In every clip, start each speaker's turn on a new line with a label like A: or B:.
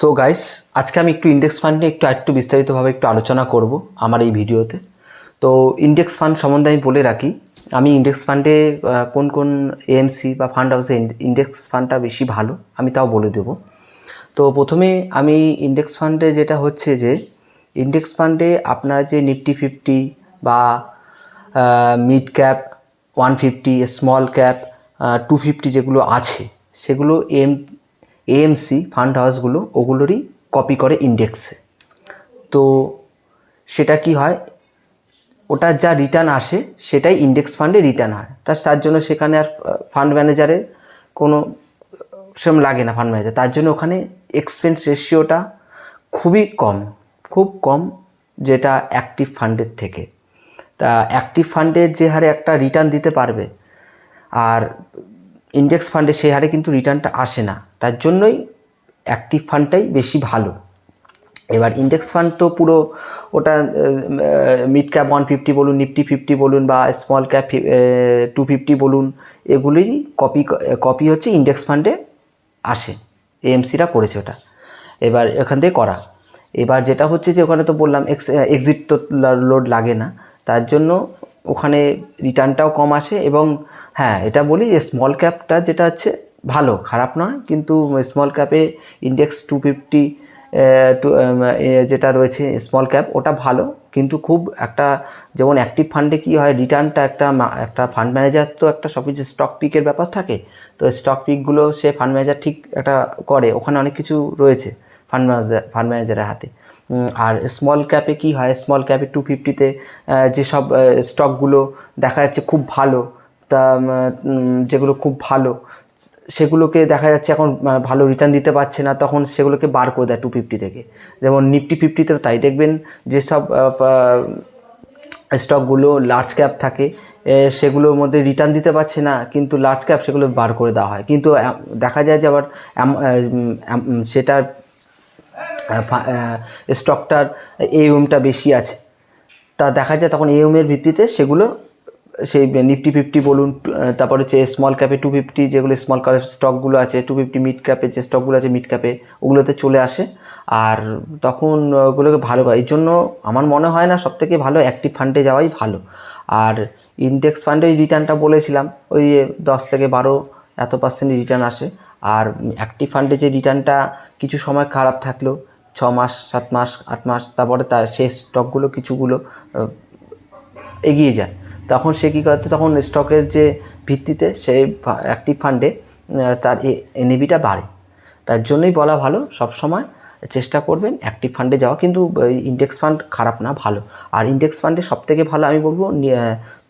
A: So guys আজকে আমি একটু ইন্ডেক্স ফান্ড নিয়ে একটু একটু বিস্তারিতভাবে একটু আলোচনা করব আমার এই ভিডিওতে। তো ইন্ডেক্স ফান্ড সম্বন্ধে আমি বলে রাখি, আমি ইন্ডেক্স ফান্ডে কোন কোন এএমসি বা ফান্ড হাউসে ইন্ডেক্স ফান্ডটা বেশি ভালো, আমি তাও বলে দেবো। তো, প্রথমে আমি ইন্ডেক্স ফান্ডে যেটা হচ্ছে যে ইন্ডেক্স ফান্ডে আপনার যে নিফটি ফিফটি বা mid cap one fifty small cap two fifty যেগুলো আছে, সেগুলো এম এএমসি ফান্ড হাউসগুলো ওগুলোরই কপি করে ইন্ডেক্সে তো সেটা কি হয়? ওটার যা রিটার্ন আসে, সেটাই ইন্ডেক্স ফান্ডে রিটার্ন হয়। তার তার জন্য সেখানে আর ফান্ড ম্যানেজারের কোনো, সেরকম লাগে না ফান্ড ম্যানেজার তার জন্য ওখানে এক্সপেন্স রেশিওটা খুবই কম, খুব কম, যেটা অ্যাক্টিভ ফান্ডের থেকে। তা অ্যাক্টিভ ফান্ডে যে হারে একটা রিটার্ন দিতে পারবে, আর ইন্ডেক্স ফান্ডে সেই হারে কিন্তু রিটার্নটা আসে না। তার জন্যই অ্যাক্টিভ ফান্ডটাই বেশি ভালো। এবার ইন্ডেক্স ফান্ড তো পুরো ওটা মিড ক্যাপ ওয়ান ফিফটি বলুন নিফটি ফিফটি বলুন বা স্মল ক্যাপ টু ফিফটি বলুন, এগুলিরই কপি কপি হচ্ছে ইন্ডেক্স ফান্ডে আসে। এএমসিরা করেছে ওটা। এবার এখান থেকে করা। এবার যেটা হচ্ছে যে ওখানে তো বললাম এক্স এক্সিট তো লোড লাগে না। তার জন্য ওখানে রিটার্নটাও কম আসে এবং হ্যাঁ এটা বলি যে স্মল ক্যাপটা যেটা হচ্ছে ভালো, খারাপ নয়, কিন্তু স্মল ক্যাপে ইন্ডেক্স টু ফিফটি যেটা রয়েছে স্মল ক্যাপ ওটা ভালো, কিন্তু খুব একটা যেমন অ্যাক্টিভ ফান্ডে কী হয় রিটার্নটা একটা একটা ফান্ড ম্যানেজার তো একটা সব কিছু স্টক পিকের ব্যাপার থাকে, তো স্টক পিকগুলো সে ফান্ড ম্যানেজার ঠিক একটা করে, ওখানে অনেক কিছু রয়েছে। ফান্ড ম্যানেজার ফান্ড ম্যানেজারের হাতে। আর স্মল ক্যাপে কি হয়? স্মল ক্যাপে টু ফিফটিতে যেসব স্টকগুলো দেখা যাচ্ছে খুব ভালো, তা যেগুলো খুব ভালো, সেগুলোকে দেখা যাচ্ছে এখন ভালো রিটার্ন দিতে পারছে না, তখন সেগুলোকে বার করে দেয় টু ফিফটি থেকে। যেমন নিফটি ফিফটিতে তাই দেখবেন যেসব স্টকগুলো লার্জ ক্যাপ থাকে সেগুলোর মধ্যে রিটার্ন দিতে পারছে না, কিন্তু লার্জ ক্যাপ সেগুলো বার করে দেওয়া হয়। কিন্তু দেখা যায় যে আবার সেটার স্টকটার এউএমটা বেশি আছে। তা দেখা যায় তখন এউএমের ভিত্তিতে সেগুলো সেই নিফটি ফিফটি বলুন তারপর হচ্ছে স্মল ক্যাপে টু ফিফটি যেগুলো স্মল ক্যাপ স্টকগুলো আছে টু ফিফটি মিড ক্যাপে যে স্টকগুলো আছে মিড ক্যাপে ওগুলোতে চলে আসে। আর তখন ওগুলোকে ভালো এই জন্য আমার মনে হয় না সবথেকে ভালো অ্যাক্টিভ ফান্ডে যাওয়াই ভালো। আর ইন্ডেক্স ফান্ডে ওই রিটার্নটা বলেছিলাম, ওই দশ থেকে বারো এত পার্সেন্ট রিটার্ন আসে। আর অ্যাক্টিভ ফান্ডে যে রিটার্নটা কিছু সময় খারাপ থাকলেও ছ মাস সাত মাস আট মাস তারপরে তার শেষ স্টকগুলো কিছুগুলো এগিয়ে যায়। তখন সে কী করতে? তখন স্টকের যে ভিত্তিতে সেই অ্যাক্টিভ ফান্ডে তার এনএবিটা বাড়ে। তার জন্যই বলা ভালো সব সময় চেষ্টা করবেন অ্যাক্টিভ ফান্ডে যাওয়া। কিন্তু ইন্ডেক্স ফান্ড খারাপ না, ভালো। আর ইন্ডেক্স ফান্ডে সবথেকে ভালো আমি বলব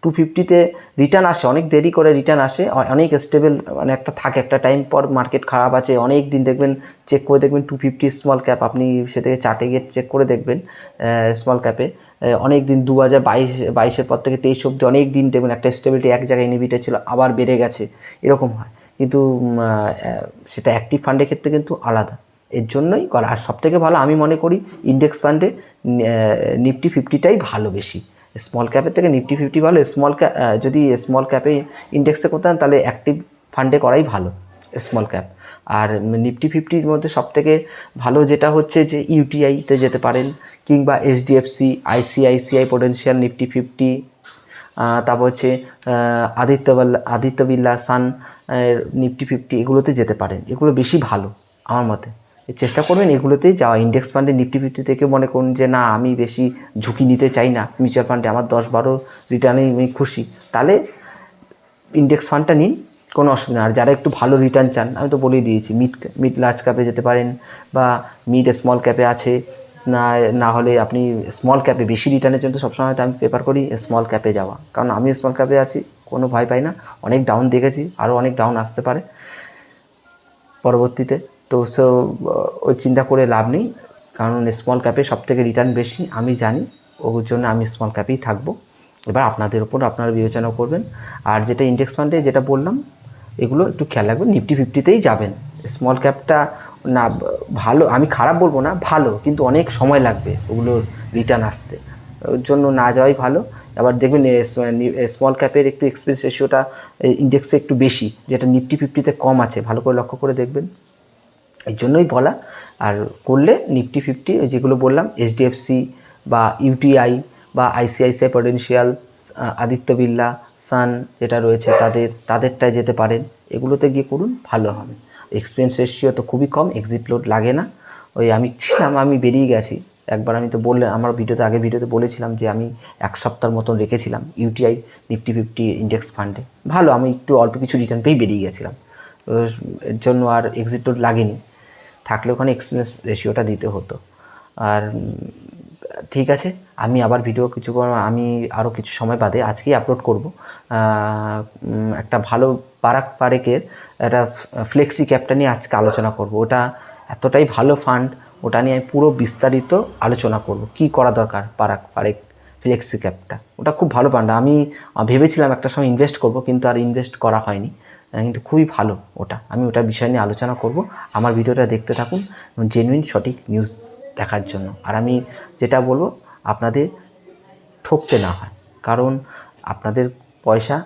A: টু ফিফটিতে রিটার্ন আসে, অনেক দেরি করে রিটার্ন আসে। অনেক স্টেবল মানে একটা থাকে, একটা টাইম পর মার্কেট খারাপ আছে, অনেক দিন দেখবেন চেক করে দেখবেন টু ফিফটি স্মল ক্যাপ আপনি সে থেকে চার্টে গিয়ে চেক করে দেখবেন স্মল ক্যাপে অনেক দিন দু হাজার বাইশ, বাইশের পর থেকে তেইশ অব্দি অনেক দিন দেখবেন একটা স্টেবিলিটি এক জায়গায় নিবিটে ছিল আবার বেড়ে গেছে। এরকম হয়। কিন্তু সেটা অ্যাক্টিভ ফান্ডের ক্ষেত্রে কিন্তু আলাদা। এর জন্যই করা। আর সবথেকে ভালো আমি মনে করি ইন্ডেক্স ফান্ডে নিফটি ফিফটিটাই ভালো বেশি। স্মল ক্যাপের থেকে নিফটি ফিফটি ভালো। স্মল ক্যাপ যদি স্মল ক্যাপে ইন্ডেক্সে করতাম তাহলে অ্যাক্টিভ ফান্ডে করাই ভালো স্মল ক্যাপ আর নিফটি ফিফটির মধ্যে সবথেকে ভালো যেটা হচ্ছে যে ইউটিআইতে যেতে পারেন, কিংবা HDFC ICICI potential Nifty fifty তারপর হচ্ছে Aditya Aditya Birla Sun Nifty fifty এগুলোতে যেতে পারেন। এগুলো বেশি ভালো, আমার মতে। চেষ্টা করবেন এগুলোতেই যাওয়া। ইন্ডেক্স ফান্ডে নিফটি ফিফটি থেকে মনে করুন যে, না, আমি বেশি ঝুঁকি নিতে চাই না। মিউচুয়াল ফান্ডে আমার দশ বারো রিটার্নেই আমি খুশি। তাহলে ইন্ডেক্স ফান্ডটা নিন, কোনো অসুবিধা। আর যারা একটু ভালো রিটার্ন চান, আমি তো বলেই দিয়েছি মিড মিড লার্জ ক্যাপে যেতে পারেন বা মিড স্মল ক্যাপে আছে, না না হলে আপনি স্মল ক্যাপে বেশি রিটার্নের জন্য তো সবসময় আমি প্রেফার করি স্মল ক্যাপে যাওয়া। কারণ আমি স্মল ক্যাপে আছি, কোনো ভয় পাই না। অনেক ডাউন দেখেছি আরও অনেক ডাউন আসতে পারে। পরবর্তীতে তো সো ওই চিন্তা করে লাভ নেই। কারণ স্মল ক্যাপে সব থেকে রিটার্ন বেশি, আমি জানি। ওর জন্য আমি স্মল ক্যাপেই থাকব। এবার আপনাদের ওপর আপনারা বিবেচনা করবেন। আর যেটা ইন্ডেক্স ফান্ডে যেটা বললাম, এগুলো একটু খেয়াল রাখবেন নিফটি ফিফটিতেই যাবেন। স্মল ক্যাপটা না, ভালো, আমি খারাপ বলব না, ভালো, কিন্তু অনেক সময় লাগবে ওগুলোর রিটার্ন আসতে। ওর জন্য না যাওয়াই ভালো। আবার দেখবেন স্মল ক্যাপের একটু এক্সপেন্স রেশিওটা ইন্ডেক্সে একটু বেশি, যেটা নিফটি ফিফটিতে কম আছে। ভালো করে লক্ষ্য করে দেখবেন। এই জন্যই বলা। আর করলে নিফটি ফিফটি যেগুলো বললাম, এইচডিএফসি বা ইউটিআই বা আইসিআইসিআই পটেনশিয়াল আদিত্য বিল্লা সান যেটা রয়েছে তাদের, তাদেরটায় যেতে পারেন। এগুলোতে গিয়ে করুন, ভালো হবে। এক্সপেন্স রেশিও তো খুবই কম এক্সিট লোড লাগে না। ওই আমি ছিলাম, আমি বেরিয়ে গেছি। একবার আমি তো বললে, আমার ভিডিওতে আগে ভিডিওতে বলেছিলাম যে আমি এক সপ্তাহ মতন রেখেছিলাম ইউটিআই, নিফটি ফিফটি ইন্ডেক্স ফান্ডে ভালো, আমি একটু অল্প কিছু রিটার্ন পেয়েই বেরিয়ে গেছিলাম। এর জন্য আর এক্সিট লোড লাগেনি। থাকলে ওখানে এক্সপেন্স রেশিওটা দিতে হতো। আর, ঠিক আছে, আমি আবার ভিডিও কিছু আমি আরও কিছু সময় বাদে আজকেই আপলোড করব। একটা ভালো পারাক পারেকের একটা ফ্লেক্সি ক্যাপটা নিয়ে আজকে আলোচনা করব। ওটা এতটাই ভালো ফান্ড ওটা নিয়ে আমি পুরো বিস্তারিত আলোচনা করব। কি করা দরকার পারাক পারেক ফ্লেক্সি ক্যাপটা ওটা খুব ভালো ফান্ড আমি ভেবেছিলাম একটা সময় ইনভেস্ট করব, কিন্তু আর ইনভেস্ট করা হয়নি। কিন্তু খুবই ভালো ওটা। আমি ওটা বিষয় নিয়ে আলোচনা করব। আমার ভিডিওটা দেখতে থাকুন জেনুইন সঠিক নিউজ দেখার জন্য। আর আমি যেটা বলব, আপনাদের ঠকতে না হয়। কারণ আপনাদের পয়সা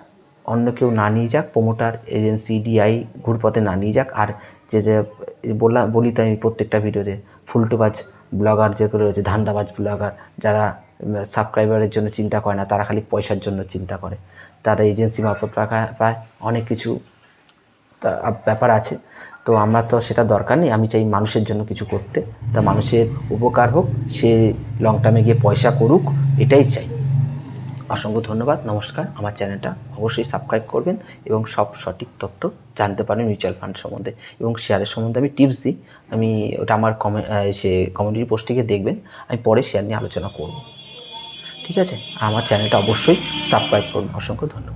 A: অন্য কেউ না নিয়ে যাক প্রোমোটার এজেন্সি ডিআই ঘুরপথে না নিয়ে যাক। আর যে যে বললাম, বলি তো আমি প্রত্যেকটা ভিডিওতে, ফুলটুবাজ ব্লগার যেগুলো রয়েছে, ধান্দাবাজ ব্লগার, যারা সাবস্ক্রাইবারের জন্য চিন্তা করে না, তারা খালি পয়সার জন্য চিন্তা করে। তারা এজেন্সি মারফত টাকা পায় অনেক কিছু ব্যাপার আছে। তো আমরা তো সেটা দরকার নেই, আমি চাই মানুষের জন্য কিছু করতে। তা মানুষের উপকার হোক, সে লং টার্মে গিয়ে পয়সা করুক, এটাই চাই। অসংখ্য ধন্যবাদ, নমস্কার। আমার চ্যানেলটা অবশ্যই সাবস্ক্রাইব করবেন এবং সব সঠিক তথ্য জানতে পারেন মিউচুয়াল ফান্ড সম্বন্ধে। এবং শেয়ারের সম্বন্ধে আমি টিপস দিই, আমি ওটা আমার কমে সে কমিউনিটি পোস্টটিকে দেখবেন, আমি পরে শেয়ার নিয়ে আলোচনা করব। ঠিক আছে? আমার চ্যানেলটা অবশ্যই সাবস্ক্রাইব করুন। অসংখ্য ধন্যবাদ।